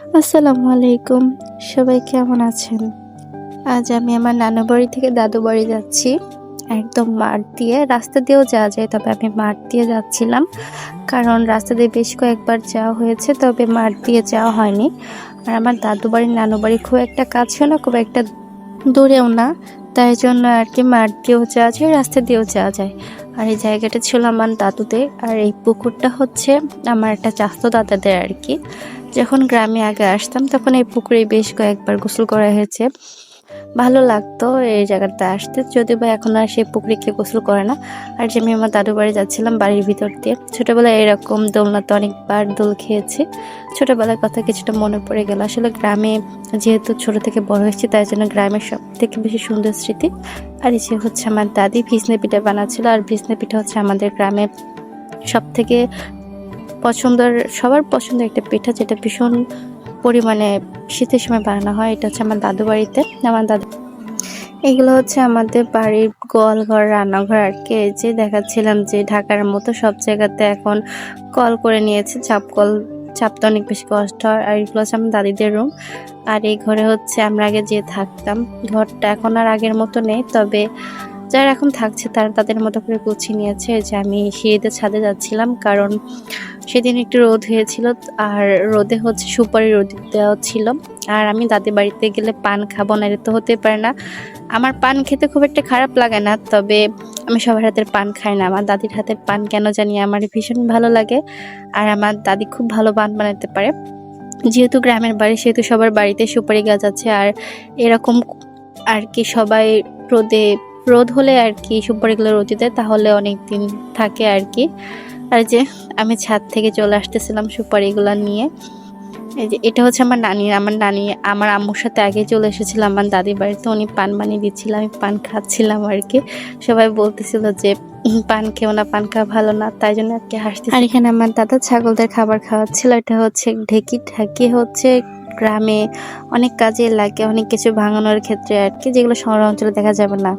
আসসালামু আলাইকুম। সবাই কেমন আছেন? আজ আমি আমার নানু বাড়ি থেকে দাদু বাড়ি যাচ্ছি। একদম মাঠ দিয়ে। রাস্তা দিয়েও যাওয়া যায়, তবে আমি মাঠ দিয়ে যাচ্ছিলাম। কারণ রাস্তা দিয়ে বেশ কয়েকবার যাওয়া হয়েছে, তবে মাঠ দিয়ে যাওয়া হয়নি। আর আমার দাদু বাড়ি নানু বাড়ি খুব একটা কাছেও না, খুব একটা দূরেও না। তাই জন্য আর কি মাঠ দিয়েও যাওয়া যায়, রাস্তা দিয়েও যাওয়া যায়। আর এই জায়গাটা ছিল আমার দাদুদের। আর এই পুকুরটা হচ্ছে আমার একটা চাস্তো দাদাদের আর কি। যখন গ্রামে আগে আসতাম, তখন এই পুকুরে বেশ কয়েকবার গোসল করা হয়েছে। ভালো লাগতো এই জায়গাতে আসতে যদি বা এখন আর সেই পুকুরে কেউ গোসল করে না। আর যে আমি আমার দাদু বাড়ি যাচ্ছিলাম বাড়ির ভিতর দিয়ে, ছোটোবেলায় এরকম দোলনাতে অনেকবার দোল খেয়েছি। ছোটোবেলার কথা কিছুটা মনে পড়ে গেল। আসলে গ্রামে যেহেতু ছোট থেকে বড় হয়েছি, তাই জন্য গ্রামের সব থেকে বেশি সুন্দর স্মৃতি। আর যে হচ্ছে আমার দাদি, ভিজনে পিঠা বানাচ্ছিল। আর ভিজনে পিঠা হচ্ছে আমাদের গ্রামে সব থেকে পছন্দের, সবার পছন্দের একটা পিঠা যেটা ভীষণ পরিমাণে শীতের সময় বানানো হয়, এটা হচ্ছে আমার দাদু বাড়িতে। আমার দাদু এগুলো হচ্ছে আমাদের বাড়ির গোয়ালঘর, রান্নাঘর আর কি। যে দেখাচ্ছিলাম যে ঢাকার মতো সব জায়গাতে এখন কল করে নিয়েছে, চাপ কল চাপতে অনেক বেশি কষ্ট হয়। আর এগুলো হচ্ছে আমার দাদিদের রুম আর এই ঘরে হচ্ছে আমরা আগে যে থাকতাম। ঘরটা এখন আর আগের মতো নেই, তবে যারা এখন থাকছে তারা তাদের মতো করে গুছিয়ে নিয়েছে। যে আমি সিঁড়িতে ছাদে যাচ্ছিলাম, কারণ সেদিন একটু রোদ হয়েছিল আর রোদে হচ্ছে সুপারি রোদ দেওয়া ছিল। আর আমি দাদি বাড়িতে গেলে পান খাব না তো হতে পারে না। আমার পান খেতে খুব একটা খারাপ লাগে না, তবে আমি সবার হাতের পান খাই না। আমার দাদির হাতের পান কেন জানি আমার ভীষণ ভালো লাগে আর আমার দাদি খুব ভালো পান বানাতে পারে। যেহেতু গ্রামের বাড়ি, সেহেতু সবার বাড়িতে সুপারি গাছ আছে আর এরকম আর কি সবাই রোদে, রোদ হলে আর কি সুপারিগুলো রোদে দেয়, তাহলে অনেক দিন থাকে আর কি। আর যে আমি ছাদ থেকে চলে আসতেছিলাম সুপারিগুলো নিয়ে। এই যে এটা হচ্ছে আমার নানি আমার নানি, আমার আম্মুর সাথে আগে চলে এসেছিলাম আমার দাদির বাড়িতে, উনি পান বানিয়ে দিচ্ছিল, আমি পান খাচ্ছিলাম আর কি। সবাই বলতেছিল যে পান খেও না, পান খাওয়া ভালো না। তাই জন্য আর কি হাসতে আর এখানে আমার দাদা ছাগলদের খাবার খাওয়াচ্ছিল, এটা হচ্ছে ঢেকি, ঢাকি হচ্ছে গ্রামে অনেক কাজে লাগে, অনেক কিছু ভাঙানোর ক্ষেত্রে আর কি, যেগুলো শহর অঞ্চলে দেখা যাবে না।